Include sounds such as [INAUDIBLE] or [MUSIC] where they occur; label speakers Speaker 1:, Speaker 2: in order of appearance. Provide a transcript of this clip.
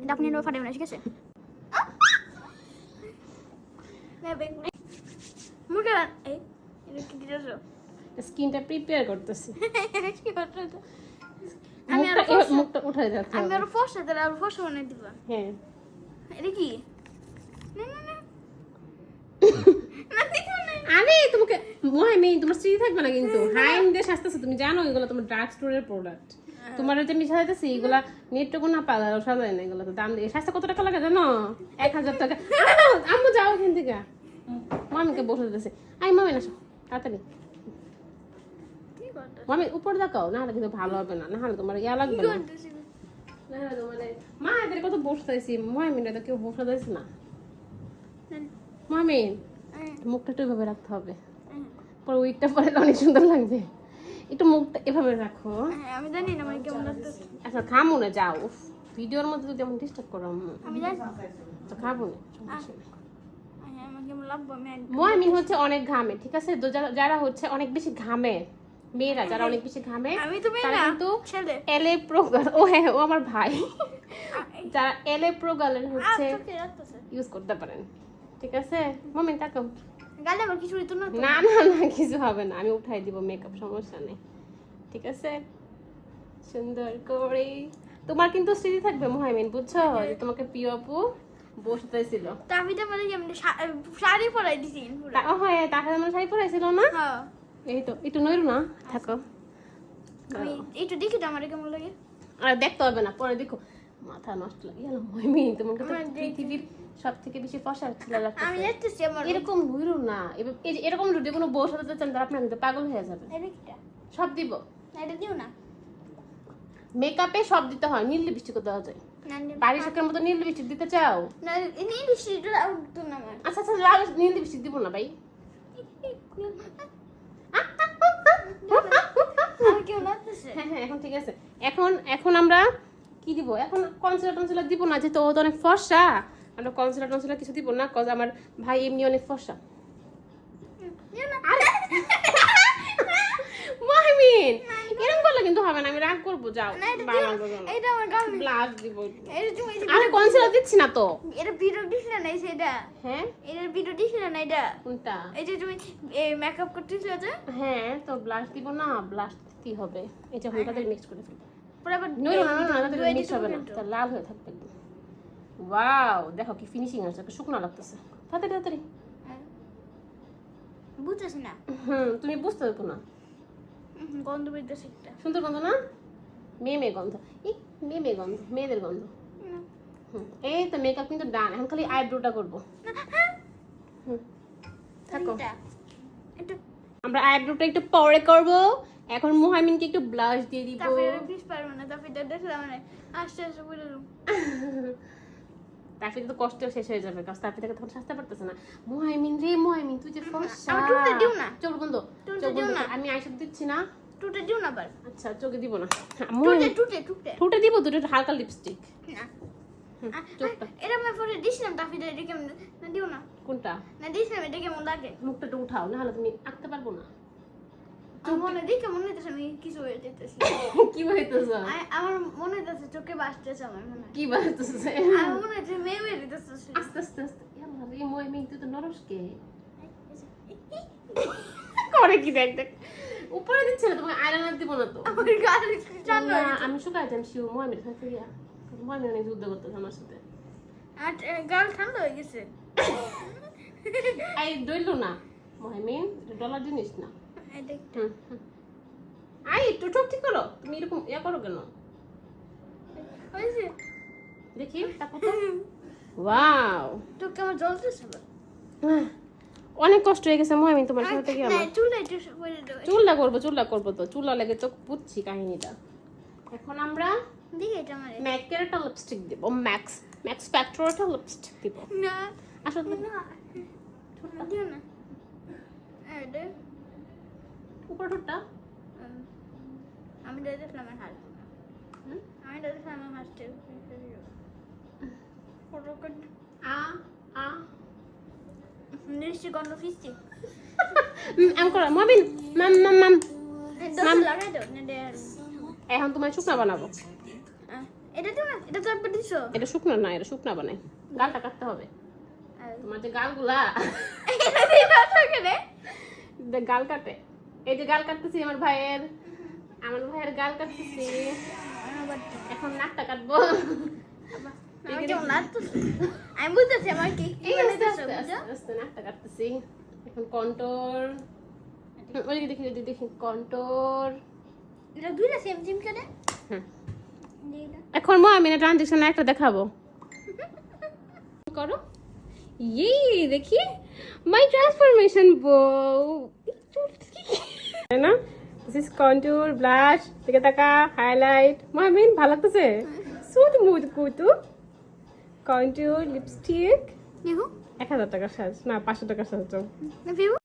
Speaker 1: এটা আপনি ফাটাবে না ঠিক আছে? এই এটা কি দিতেছো?
Speaker 2: স্কিনটা প্রিপেয়ার করতেছি। [LAUGHS]
Speaker 1: আমি
Speaker 2: মুখটা
Speaker 1: আরও
Speaker 2: এ- মুখটা উঠাই যাচ্ছে
Speaker 1: আমি আরও ফসা তাহলে আরও ফসা বানাই দিবা।
Speaker 2: হ্যাঁ।
Speaker 1: এটা কি? না না না। না দেখো না
Speaker 2: আরে তোমাকে মহামি তোমার স্ত্রী থাকবে না কিন্তু। হাইম দেশ আসতেছে তুমি জানো এগুলো তোমার ড্রাগ স্টোরের প্রোডাক্ট তোমার যে এগুলা নেটটুকু না পালা সাজায় না এগুলো তো দাম দিয়ে। কত টাকা লাগে জানো? এক হাজার টাকা। আম্মু যাও এখান থেকে। মামিকে বসে দিতেছে। আই মামি না তাড়াতাড়ি। মামি উপর দেখাও না হলে কিন্তু ভালো হবে না না হলে তোমার ইয়া লাগবে না। মা এদের কত বসতেছি। মামিটা তো কেউ বসে দিয়েছে না। মামি মুখটা একটু এভাবে রাখতে হবে। পরে উইকটা পরে অনেক সুন্দর লাগবে। একটু মুখটা এভাবে রাখো।
Speaker 1: হ্যাঁ, আমি জানি না আমার কেমন লাগতেছে।
Speaker 2: আচ্ছা খামো না যাও। উফ, ভিডিওর মধ্যে যদি আমি ডিস্টার্ব করো
Speaker 1: আমি জানি।
Speaker 2: তো খাব না নেই।
Speaker 1: হ্যাঁ,
Speaker 2: ময়ামিন হচ্ছে অনেক ঘামে ঠিক আছে? যারা- হচ্ছে অনেক বেশি ঘামে মেয়েরা যারা অনেক বেশি ঘামে
Speaker 1: আমি তুমি
Speaker 2: তারা
Speaker 1: না
Speaker 2: কিন্তু
Speaker 1: ছেলে।
Speaker 2: এলে প্রোগাল ও হ্যাঁ ও আমার ভাই। যারা এলে প্রোগালের হচ্ছে ইউজ করতে পারেন ঠিক আছে? মমিন তাকাও।
Speaker 1: গালে আবার কিছু তো না
Speaker 2: না। না না কিছু হবে না আমি উঠাই দিব মেকআপ সমস্যা নেই। ঠিক আছে? সুন্দর করে। তোমার কিন্তু স্মৃতি থাকবে মহামিন বুঝছ? যে তোমাকে প্রিয় আপু বসতেছিল।
Speaker 1: তাবিটা বলে যে আমি শাড়ি পরাই দিছি
Speaker 2: ও হ্যাঁ তাকে আমার শাড়ি পরাইছিল না?
Speaker 1: হ্যাঁ।
Speaker 2: এই তো একটু নইরো না? থাকো।
Speaker 1: আমি একটু দেখি তো আমার কেমন লাগে।
Speaker 2: আর দেখতে হবে না পরে দেখো। মাথা নষ্ট লাগে গেল মহিমিন তোমাকে তো পৃথিবীর সব থেকে বেশি ফসার ছিল
Speaker 1: আমি দেখতেছি আমার
Speaker 2: এরকম না। এরকম যদি কোনো বউ সাথে চান তারা আপনার কিন্তু পাগল হয়ে যাবে। সব দিব।
Speaker 1: এটা দিও না।
Speaker 2: মেকআপে সব দিতে হয় নীল লিপস্টিক দেওয়া যায়। বাড়ির মতো নীল লিপস্টিক দিতে চাও?
Speaker 1: না ইনি লিপস্টিকটা না
Speaker 2: আচ্ছা আচ্ছা লাল নীল লিপস্টিক দিব না ভাই। হ্যাঁ হ্যাঁ এখন ঠিক আছে। এখন এখন আমরা কি দিব? এখন কনসিলার টনসিলার দিব না যেহেতু ও তো অনেক ফর্সা। আমরা কনসিলার টনসিলার কিছু দিব না কজ আমার ভাই এমনি অনেক ফর্সা
Speaker 1: দিও [LAUGHS]
Speaker 2: এরকম করলে কিন্তু হবে না আমি রাগ করব যাও
Speaker 1: এটা দিও
Speaker 2: বাবা
Speaker 1: না। এটা
Speaker 2: ব্লাশ দিব
Speaker 1: এটা তুমি এই যে
Speaker 2: আরে কনসিলার দিচ্ছি না তো।
Speaker 1: এটা ভিডিও দিছিলে না এই সেটা
Speaker 2: হ্যাঁ?
Speaker 1: এটার ভিডিও দিছিলে না এটা?
Speaker 2: কোনটা?
Speaker 1: এই যে তুমি মেকআপ করতেছিলে যে?
Speaker 2: হ্যাঁ তো ব্লাশ দিব না ব্লাশ দিতেই হবে। এই যে তাদের মিক্স করে ফেলব।
Speaker 1: পরে আবার
Speaker 2: নই না না না মিক্স হবে না লাল হয়ে থাকবে ওয়াও দেখো কি ফিনিশিং আছে শুকনো লাগতেছে। তাড়াতাড়ি তাড়াতাড়ি।
Speaker 1: হ্যাঁ। বুঝতেছি না।
Speaker 2: হুম তুমি বুঝতে পারব না।
Speaker 1: গন্ধ বেরোতেছে একটা।
Speaker 2: সুন্দর গন্ধ না? মেয়ে মেয়ে গন্ধ। ই মেয়ে মেয়ে গন্ধ মেয়েদের গন্ধ। হুম এই তো মেকআপ কিন্তু ডান এখন খালি আইব্রোটা করব। হুম থাকো। আমরা আইব্রোটা একটু পরে করব। এখন মুহামিনকে একটু ব্লাশ দিয়ে দিব।
Speaker 1: তারপরে পিস পারব না। তারপরে দেখলাম মানে আস্তে আস্তে বলে [LAUGHS] দেবো
Speaker 2: তারপরে তো কষ্ট শেষ হয়ে যাবে কারণ তারপরে থেকে তখন সাজতে পারতেছে না। মুহাইমিন রে মুহাইমিন তুই যে ফর্সা।
Speaker 1: দিও না।
Speaker 2: চোখ বন্ধ চোখ
Speaker 1: দিও
Speaker 2: বন্ধ। আমি আইসব দিচ্ছি না।
Speaker 1: টুটে দিও না আবার।
Speaker 2: আচ্ছা চোখে দিব না।
Speaker 1: টুটে টুটে টুটে।
Speaker 2: ঠোঁটে দিব দুটো হালকা লিপস্টিক
Speaker 1: না। এটা আমি দিছিলাম এটা কেমন? না দিও না।
Speaker 2: কোনটা?
Speaker 1: না দিছিলাম এটা কেমন লাগে?
Speaker 2: মুখটা উঠাও না হলে তুমি আঁকতে পারব না।
Speaker 1: মনে দেখে মনে আমি কিছু হয়ে যেতেছি [LAUGHS]
Speaker 2: কি বলতেছ
Speaker 1: আমার মনে হইতেছে চোখে বাসতেছে আমার মনে
Speaker 2: কি বলতেছ
Speaker 1: আমার মনে হচ্ছে মেয়ে হয়ে যেতেছে
Speaker 2: আস্তে আস্তে আস্তে। ইয়াল্লা রে মুহাইমিন তুই তো [LAUGHS] করে কি দেখ দেখ। উপরে দিচ্ছে না তোমাকে আয়না দিব না তো।
Speaker 1: আমার গাল জানো
Speaker 2: আমি শুকাই যাম শিউ গিয়া অনেক যুদ্ধ করতেছে আমার সাথে।
Speaker 1: আর গাল ঠান্ডা হয়ে গেছে।
Speaker 2: এই দইল না। মহামিন ডলার জিনিস না। হুম, আই একটু চোখ ঠিক করো। তুমি এরকম ইয়া করো কেন? দেখি ওয়াও।
Speaker 1: তো কেমন জ্বলতেছে
Speaker 2: অনেক কষ্ট হয়ে গেছে মহামিন তোমার সাথে গিয়ে
Speaker 1: না
Speaker 2: আমার?
Speaker 1: চুলে একটু করে দেবো
Speaker 2: চুলটা করব চুলটা করব তো। চুলা লেগে চোখ বুঝছি কাহিনীটা। এখন আমরা ম্যাকের একটা লিপস্টিক দিব ম্যাক্স ম্যাক্স ফ্যাক্টর একটা লিপস্টিক দিব।
Speaker 1: না
Speaker 2: আসলে
Speaker 1: না না।
Speaker 2: উপর ঠোঁটটা।
Speaker 1: আমি দিয়ে দেখলাম আমার হাত আমি দিয়ে দেখলাম আমার হাতটা
Speaker 2: আ আ।
Speaker 1: নিশ্চয় গন্ধ ফিসছি।
Speaker 2: মাম মাম মাম। এখন তোমার শুকনা বানাবো।
Speaker 1: এটা তো এটা তো দিছো।
Speaker 2: এটা শুকনো না এটা শুকনা বানাই। গালটা কাটতে হবে। তোমার যে গালগুলা। গাল কাটে। এই যে গাল কাটতেছি আমার ভাইয়ের। আমার ভাইয়ের গাল কাটতেছি। এখন নাকটা কাটবো।
Speaker 1: আমি বুঝতেছি আমার কি
Speaker 2: আস্তে নাকটা কাটতেছি। এখন কন্ট্রোর ওইদিকে দেখি ওইদিকে দেখি কন্ট্রোর
Speaker 1: এটা দুইটা সেম সেম করে
Speaker 2: হুম। এখন মা আমি না ট্রানজেকশন একটা দেখাবো। করো। ইয়ে দেখি। মাই ট্রান্সফরমেশন বউ। না? দিস ইজ কন্ট্যুর ব্লাশ দিকে তাকা হাইলাইট মামিন ভালো লাগতেছে? সুট মুদ কুতু। কন্ট্যুর লিপস্টিক এক হাজার টাকার সাজ। না পাঁচশো টাকার সাজ
Speaker 1: ভেবো